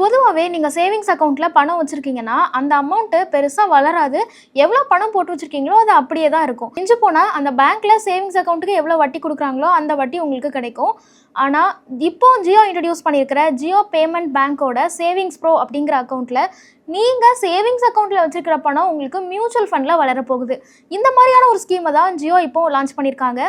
பொதுவாகவே நீங்கள் சேவிங்ஸ் அக்கௌண்ட்டில் பணம் வச்சுருக்கீங்கன்னா அந்த அமௌண்ட்டு பெருசாக வளராது. எவ்வளோ பணம் போட்டு வச்சுருக்கீங்களோ அது அப்படியே தான் இருக்கும். மிஞ்சு போனால் அந்த பேங்க்கில் சேவிங்ஸ் அக்கௌண்ட்டுக்கு எவ்வளோ வட்டி கொடுக்குறாங்களோ அந்த வட்டி உங்களுக்கு கிடைக்கும். ஆனால் இப்போ ஜியோ இன்ட்ரடியூஸ் பண்ணியிருக்கிற ஜியோ பேமெண்ட் பேங்க்கோட சேவிங்ஸ் ப்ரோ அப்படிங்கிற அக்கௌண்ட்டில் நீங்கள் சேவிங்ஸ் அக்கௌண்ட்டில் வச்சுருக்கிற பணம் உங்களுக்கு மியூச்சுவல் ஃபண்டில் வளரப்போகுது. இந்த மாதிரியான ஒரு ஸ்கீமை தான் ஜியோ இப்போ லான்ச் பண்ணியிருக்காங்க.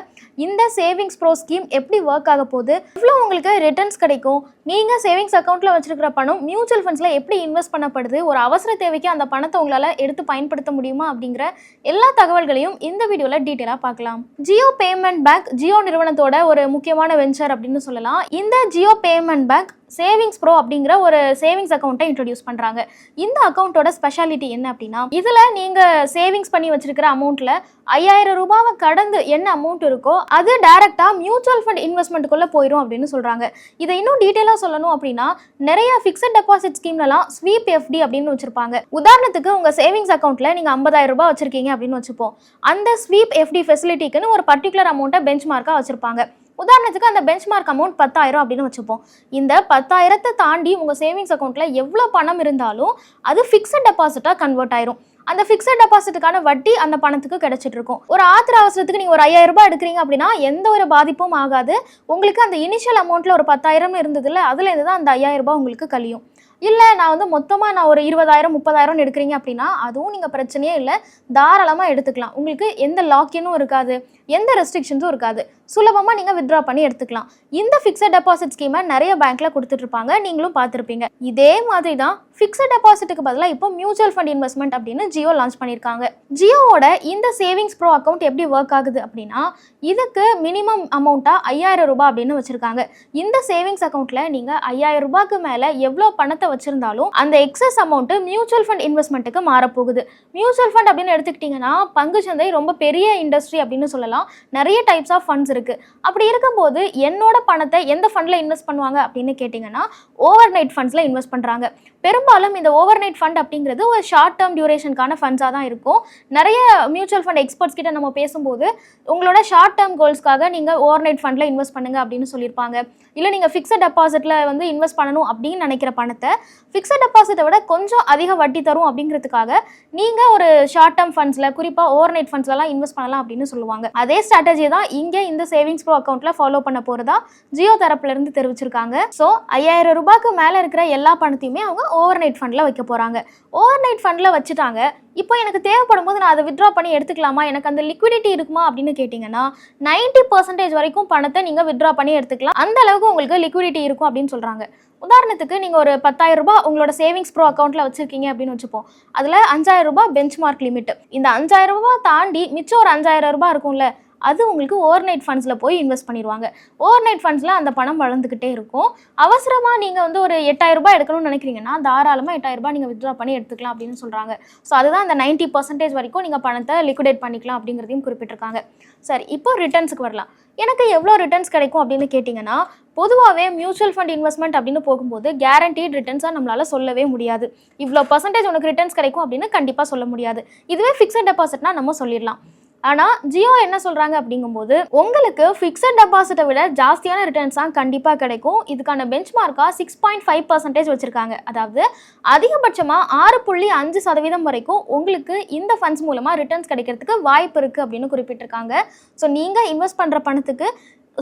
இந்த சேவிங்ஸ் ப்ரோ ஸ்கீம் எப்படி ஒர்க் ஆக போகுது? இவ்வளோ உங்களுக்கு ரிட்டர்ன்ஸ் கிடைக்கும்? நீங்கள் சேவிங்ஸ் அக்கௌண்ட்டில் வச்சுருக்கிற பணம் மியூச்சுவல் ஃபண்ட்ஸில் எப்படி இன்வெஸ்ட் பண்ணப்படுது? ஒரு அவசர தேவைக்கு அந்த பணத்தை உங்களால் எடுத்து பயன்படுத்த முடியுமா? அப்படிங்கிற எல்லா தகவல்களையும் இந்த வீடியோவில் டீட்டெயிலாக பார்க்கலாம். ஜியோ பேமெண்ட் பேங்க் ஜியோ நிறுவனத்தோட ஒரு முக்கியமான வெஞ்சர் அப்படின்னு சொல்லலாம். இந்த Jio payment bank savings pro அப்படிங்கிற ஒரு சேவிங்ஸ் அக்கௌண்ட்டை இன்ட்ரடியூஸ் பண்ணுறாங்க இந்த அக்கௌண்ட்டோட ஸ்பெஷாலிட்டி என்ன அப்படின்னா இதில் நீங்கள் சேவிங்ஸ் பண்ணி வச்சிருக்கிற அமௌண்ட்டில் ஐயாயிரம் ரூபாவை கடந்து என்ன அமௌண்ட் இருக்கோ அது டைரெக்டாக மியூச்சுவல் ஃபண்ட் இன்வெஸ்ட்மெண்ட்டுக்குள்ளே போயிடும் அப்படின்னு சொல்கிறாங்க இதை இன்னும் டீட்டெயிலாக சொல்லணும் அப்படின்னா நிறைய ஃபிக்ஸட் டெபாசிட் ஸ்கீம்லலாம் ஸ்வீப் எஃப்டி அப்படின்னு வச்சுருப்பாங்க. உதாரணத்துக்கு உங்கள் சேவிங்ஸ் அக்கௌண்ட்டில் நீங்கள் ஐம்பதாயிரம் ரூபாய் வச்சுருக்கீங்க அப்படின்னு வச்சுப்போம். அந்த ஸ்வீப் எஃப்டி ஃபெசிலிட்டிக்குன்னு ஒரு பர்டிகுலர் அமௌண்ட்டை பெஞ்ச் மார்க்காக வச்சுருப்பாங்க. உதாரணத்துக்கு அந்த பெஞ்ச்மார்க் அமௌண்ட் பத்தாயிரம் அப்படின்னு வச்சுப்போம். இந்த பத்தாயிரத்தை தாண்டி உங்கள் சேவிங்ஸ் அக்கௌண்ட்டில் எவ்வளோ பணம் இருந்தாலும் அது ஃபிக்ஸட் டெபாசிட்டாக கன்வெர்ட் ஆயிரும். அந்த ஃபிக்ஸட் டெபாசிட்டுக்கான வட்டி அந்த பணத்துக்கு கிடைச்சிட்டு இருக்கும். ஒரு ஆத்திர அவசரத்துக்கு நீங்கள் ஒரு ஐயாயிரம் ரூபாய் எடுக்கிறீங்க அப்படின்னா எந்த ஒரு பாதிப்பும் ஆகாது. உங்களுக்கு அந்த இனிஷியல் அமௌண்ட்டில் ஒரு பத்தாயிரம் இருந்ததுல அதுலேருந்து தான் அந்த ஐயாயிரம் ரூபாய் உங்களுக்கு கழியும். இல்லை நான் வந்து மொத்தமாக நான் ஒரு இருபதாயிரம் முப்பதாயிரம் எடுக்கிறீங்க அப்படின்னா அதுவும் நீங்கள் பிரச்சனையே இல்லை. தாராளமாக எடுத்துக்கலாம். உங்களுக்கு எந்த லாக்கினும் இருக்காது. எந்த ரெஸ்ட்ரிக்ஷன்ஸும் இருக்காது. சுலபமாக நீங்கள் வித்ட்ரா பண்ணி எடுத்துக்கலாம். இந்த ஃபிக்ஸட் டெபாசிட் ஸ்கீமை நிறைய பேங்க்கில் கொடுத்துட்ருப்பாங்க. நீங்களும் பார்த்துருப்பீங்க. இதே மாதிரி தான் ஃபிக்ஸட் டெபாசிட்டுக்கு பதிலாக இப்போ மியூச்சுவல் ஃபண்ட் இன்வெஸ்ட்மெண்ட் அப்படின்னு ஜியோ லான்ச் பண்ணியிருக்காங்க. ஜியோவோட இந்த சேவிங்ஸ் ப்ரோ அக்கௌண்ட் எப்படி ஒர்க் ஆகுது அப்படின்னா இதுக்கு மினிமம் அமௌண்ட்டாக ஐயாயிரம் ரூபாய் அப்படின்னு வச்சுருக்காங்க. இந்த சேவிங்ஸ் அக்கௌண்ட்டில் நீங்கள் ஐயாயிரம் ரூபாய்க்கு மேலே எவ்வளோ பணத்தை வச்சுருந்தாலும் அந்த எக்ஸஸ் அமௌண்ட்டு மியூச்சுவல் ஃபண்ட் இன்வெஸ்ட்மெண்ட்டுக்கு மாறப்போகுது. மியூச்சுவல் ஃபண்ட் அப்படின்னு எடுத்துக்கிட்டிங்கன்னா பங்கு சந்தை ரொம்ப பெரிய இண்டஸ்ட்ரி அப்படின்னு சொல்லலாம். நிறைய டைப்ஸ் ஆஃப் ஃபண்ட்ஸ் இருக்குது இருக்குது அப்படி இருக்கும்போது என்னோட பணத்தை எந்த ஃபண்டில் இன்வெஸ்ட் பண்ணுவாங்க அப்படின்னு கேட்டிங்கன்னா ஓவர் நைட் ஃபண்ட்ஸில் இன்வெஸ்ட் பண்ணுறாங்க பெரும்பாலும் இந்த ஓவர் நைட் ஃபண்ட் அப்படிங்கிறது ஒரு ஷார்ட் டேர்ம் டியூரேஷனுக்கான ஃபண்ட்ஸாக தான் இருக்கும். நிறைய மியூச்சுவல் ஃபண்ட் எக்ஸ்பர்ட்ஸ் கிட்ட நம்ம பேசும்போது உங்களோட ஷார்ட் டேர்ம் கோல்ஸ்க்காக நீங்கள் ஓவர் நைட் ஃபண்டில் இன்வெஸ்ட் பண்ணுங்க அப்படின்னு சொல்லியிருப்பாங்க. இல்லை நீங்கள் ஃபிக்ஸட் டெபாசிட்டில் வந்து இன்வெஸ்ட் பண்ணணும் அப்படின்னு நினைக்கிற பணத்தை ஃபிக்ஸட் டெபாசிட்டை விட கொஞ்சம் அதிக வட்டி தரும் அப்படிங்கிறதுக்காக நீங்கள் ஒரு ஷார்ட் டேர்ம் ஃபண்ட்ஸில் குறிப்பாக ஓவர் நைட் ஃபண்ட்ஸ்லாம் இன்வெஸ்ட் பண்ணலாம் அப்படின்னு சொல்லுவாங்க. அதே ஸ்ட்ராட்டஜி தான் இங்கே இந்த சேவிங்ஸ் ப்ரோ அக்கௌண்ட்டில் ஃபாலோ பண்ண போகிறதா ஜியோ தரப்புலேருந்து தெரிவிச்சிருக்காங்க. ஸோ ஐயாயிரம் ரூபாய்க்கு மேலே இருக்கிற எல்லா பணத்தையுமே அவங்க ஓவர் நைட் ஃபண்டில் வைக்க போகிறாங்க ஓவர் நைட் ஃபண்டில் வச்சுட்டாங்க. இப்போ எனக்கு தேவைப்படும் போது நான் அதை வித்ட்ரா பண்ணி எடுத்துக்கலாமா? எனக்கு அந்த லிக்விடிட்டி இருக்குமா? அப்படின்னு கேட்டிங்கன்னா நைன்ட்டி பர்சன்டேஜ் வரைக்கும் பணத்தை நீங்கள் வித்ட்ரா பண்ணி எடுத்துக்கலாம். அந்த அளவுக்கு உங்களுக்கு லிக்விடிட்டி இருக்கும் அப்படின்னு சொல்கிறாங்க உதாரணத்துக்கு நீங்கள் ஒரு பத்தாயிரம் ரூபாய் உங்களோட சேவிங்ஸ் ப்ரோ அக்கௌண்ட்டில் வச்சுருக்கீங்க அப்படின்னு வச்சுப்போம். அதில் அஞ்சாயிரம் ரூபாய் பெஞ்ச் மார்க் லிமிட் இந்த அஞ்சாயிரம் ரூபாய் தாண்டி மிச்சம் ஒரு அஞ்சாயிரம் ரூபாய் இருக்கும்ல அது உங்களுக்கு ஓவர் நைட் ஃபண்ட்ஸில் போய் இன்வெஸ்ட் பண்ணிடுவாங்க. ஓவர் நைட் ஃபண்ட்ஸில் அந்த பணம் வளர்ந்துக்கிட்டே இருக்கும். அவசரமாக நீங்கள் வந்து ஒரு எட்டாயிரரூபா எடுக்கணும்னு நினைக்கிறீங்கன்னா தாராளமாக எட்டாயிரரூபா நீங்கள் வித்ட்ரா பண்ணி எடுத்துக்கலாம் அப்படின்னு சொல்கிறாங்க ஸோ அதுதான் அந்த நைன்ட்டி பர்சன்டேஜ் வரைக்கும் நீங்கள் பணத்தை லிக்விடேட் பண்ணிக்கலாம் அப்படிங்கிறதையும் குறிப்பிட்டிருக்காங்க. சரி இப்போ ரிட்டர்ன்ஸுக்கு வரலாம். எனக்கு எவ்வளோ ரிட்டர்ன்ஸ் கிடைக்கும் அப்படின்னு கேட்டிங்கன்னா பொதுவாகவே மியூச்சுவல் ஃபண்ட் இன்வெஸ்ட்மெண்ட் அப்படின்னு போகும்போது கேரண்டீட் ரிட்டர்ன்ஸாக நம்மளால் சொல்லவே முடியாது. இவ்வளோ பர்சன்டேஜ் உனக்கு ரிட்டர்ன்ஸ் கிடைக்கும் அப்படின்னு கண்டிப்பாக சொல்ல முடியாது. இதுவே ஃபிக்ஸட் டெபாசிட்னா நம்ம சொல்லிடலாம். ஆனால் ஜியோ என்ன சொல்கிறாங்க அப்படிங்கும்போது உங்களுக்கு ஃபிக்ஸட் டெபாசிட்டை விட ஜாஸ்தியான ரிட்டர்ன்ஸ் தான் கண்டிப்பாக கிடைக்கும். இதுக்கான பெஞ்ச் மார்க்காக சிக்ஸ் பாயிண்ட் ஃபைவ் பர்சன்டேஜ் வச்சுருக்காங்க. அதாவது அதிகபட்சமாக ஆறு புள்ளி அஞ்சு சதவீதம் வரைக்கும் உங்களுக்கு இந்த ஃபண்ட்ஸ் மூலமாக ரிட்டர்ன்ஸ் கிடைக்கிறதுக்கு வாய்ப்பு இருக்குது அப்படின்னு குறிப்பிட்டிருக்காங்க. ஸோ நீங்கள் இன்வெஸ்ட் பண்ணுற பணத்துக்கு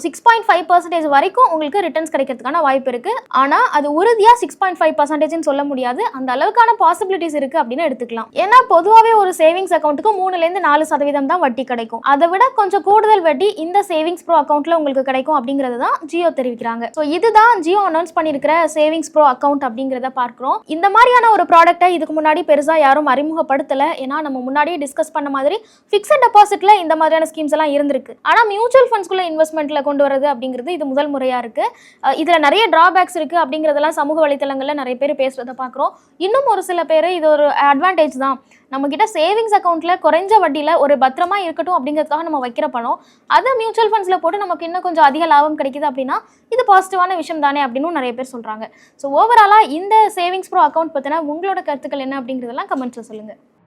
சிக்ஸ் பாயிண்ட் ஃபைவ் பர்சன்டேஜ் வரைக்கும் உங்களுக்கு ரிட்டர்ன்ஸ் கிடைக்கிறதுக்கான வாய்ப்பு இருக்குது ஆனால் அது உறுதியாக சிக்ஸ் பாயிண்ட் ஃபைவ் பர்சன்டேஜ்னு சொல்ல முடியாது. அந்த அளவுக்கான பாசிபிலிட்டிஸ் இருக்குது அப்படின்னு எடுத்துக்கலாம். ஏன்னா பொதுவாகவே ஒரு சேவிங்ஸ் அக்கௌண்ட்டுக்கு மூணுலேருந்து நாலு சதவீதம் தான் வட்டி கிடைக்கும். அதை விட கொஞ்சம் கூடுதல் வட்டி இந்த சேவிங்ஸ் ப்ரோ அக்கௌண்ட்டில் உங்களுக்கு கிடைக்கும் அப்படிங்கிறது தான் ஜியோ தெரிவிக்கிறாங்க. ஸோ இதுதான் ஜியோ அனௌன்ஸ் பண்ணியிருக்கிற சேவிங்ஸ் ப்ரோ அக்கௌண்ட் அப்படிங்கிறத பார்க்குறோம். இந்த மாதிரியான ஒரு ப்ராடக்ட்டை இதுக்கு முன்னாடி பெருசாக யாரும் அறிமுகப்படுத்தலை. ஏன்னா நம்ம முன்னாடியே டிஸ்கஸ் பண்ண மாதிரி ஃபிக்ஸட் டெபாசிட்டில் இந்த மாதிரியான ஸ்கீம்ஸ் எல்லாம் இருந்திருக்கு. ஆனால் மியூச்சுவல் ஃபண்ட்ஸ்குள்ள இன்வெஸ்ட்மெண்ட்டில் கொண்டு வரது அப்படிங்கிறது இது முதல் முறையாக இருக்குது இதில் நிறைய ட்ராபேக்ஸ் இருக்குது அப்படிங்கிறதெல்லாம் சமூக வலைத்தளங்களில் நிறைய பேர் பேசுகிறத பார்க்குறோம். இன்னும் ஒரு சில பேர் இது ஒரு அட்வான்டேஜ் தான். நம்மக்கிட்ட சேவிங்ஸ் அக்கௌண்ட்டில் குறைஞ்ச வட்டியில் ஒரு பத்திரமா இருக்கட்டும் அப்படிங்கிறதுக்காக நம்ம வைக்கிற பணம். அதை மியூச்சுவல் ஃபண்ட்ஸில் போட்டு நமக்கு இன்னும் கொஞ்சம் அதிக லாபம் கிடைக்குது அப்படின்னா இது பாசிட்டிவான விஷயம் தானே அப்படின்னு நிறைய பேர் சொல்கிறாங்க ஸோ ஓவராலாக இந்த சேவிங்ஸ் ப்ரோ அக்கௌண்ட் பற்றின உங்களோட கருத்துக்கள் என்ன அப்படிங்கிறதெல்லாம் கமெண்ட்ஸில் சொல்லுங்கள்